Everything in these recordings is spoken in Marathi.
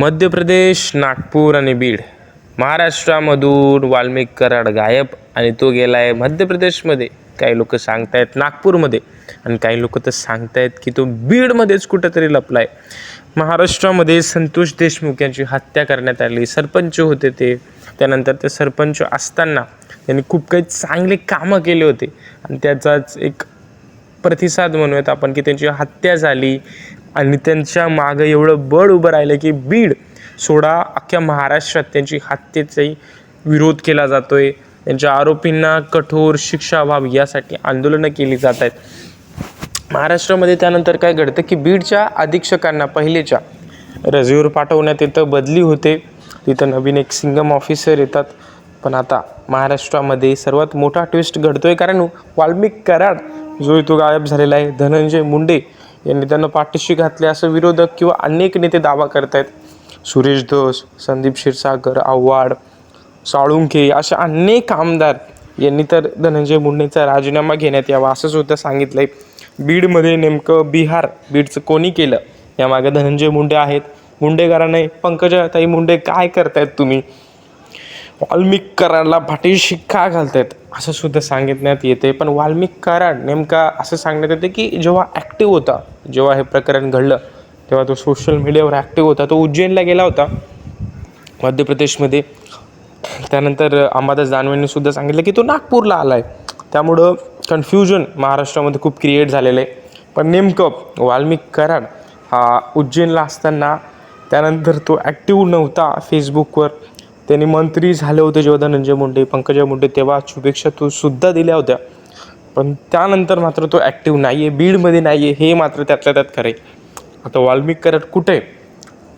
मध्य प्रदेश नागपूर आणि बीड. महाराष्ट्रामधून वाल्मिक कराड गायब आणि तो गेला आहे मध्य प्रदेशमध्ये काही लोक सांगतायत नागपूरमध्ये आणि काही लोक तर सांगतायत की तो बीडमध्येच कुठंतरी लपला आहे महाराष्ट्रामध्ये संतोष देशमुख यांची हत्या करण्यात आली. सरपंच होते ते. त्यानंतर ते सरपंच असताना त्यांनी खूप काही चांगले कामं केले होते. आणि त्याचाच एक प्रतिसाद म्हणूयात आपण की त्यांची हत्या झाली. आणि त्यांच्या मागं एवढं बळ उभं राहिलं की बीड सोडा अख्ख्या महाराष्ट्रात त्यांची हत्येचाही विरोध केला जातो आहे त्यांच्या आरोपींना कठोर शिक्षा व्हावी यासाठी आंदोलनं केली जात आहेत. महाराष्ट्रामध्ये त्यानंतर काय घडतं की बीडच्या अधीक्षकांना पहिलेच्या रजेवर पाठवण्यात येतं बदली होते. तिथं नवीन एक सिंगम ऑफिसर येतात. पण आता महाराष्ट्रामध्ये सर्वात मोठा ट्विस्ट घडतो आहे कारण वाल्मिक कराड जो तो गायब झालेला आहे धनंजय मुंडे यांनी त्यांना पाठीशी घातले असं विरोधक किंवा अनेक नेते दावा करत आहेत सुरेश धस संदीप क्षीरसागर आव्हाड साळुंखे अशा अनेक आमदार यांनी तर धनंजय मुंडेचा राजीनामा घेण्यात यावा असं सुद्धा सांगितलं आहे बीडमध्ये नेमकं बिहार बीडचं कोणी केलं? यामागे धनंजय मुंडे आहेत. मुंडेकरांना पंकजाताई मुंडे काय करतायत तुम्ही? वाल्मिक कराडला पाठीशी का घालतायत असं सुद्धा सांगितण्यात येते पण वाल्मिक कराड नेमका असं सांगण्यात येते की जेव्हा ॲक्टिव्ह होता जेव्हा हे प्रकरण घडलं तेव्हा तो सोशल मीडियावर ॲक्टिव्ह होता. तो उज्जैनला गेला होता मध्य प्रदेशमध्ये. त्यानंतर अंबादास दानवेंनी सुद्धा सांगितलं की तो नागपूरला आला आहे त्यामुळं कन्फ्युजन महाराष्ट्रामध्ये खूप क्रिएट झालेलं आहे. पण नेमकं वाल्मिक कराड हा उज्जैनला असताना त्यानंतर तो ॲक्टिव्ह नव्हता फेसबुकवर त्यांनी मंत्री झाले होते जेव्हा धनंजय मुंडे पंकजा मुंडे तेव्हा शुभेच्छा तो सुद्धा दिल्या होत्या. पण त्यानंतर मात्र तो ॲक्टिव्ह नाही आहे बीडमध्ये नाही आहे हे मात्र त्यातल्या त्यात खरं आहे आता वाल्मिक कराड कुठे? आहे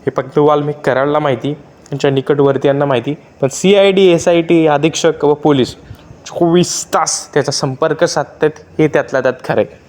हे फक्त वाल्मिक कराडला माहिती त्यांच्या निकटवर्ती यांना माहिती पण C I D S I T अधीक्षक व पोलीस चोवीस तास त्याचा संपर्क साधतात हे त्यातल्या त्यात खरं आहे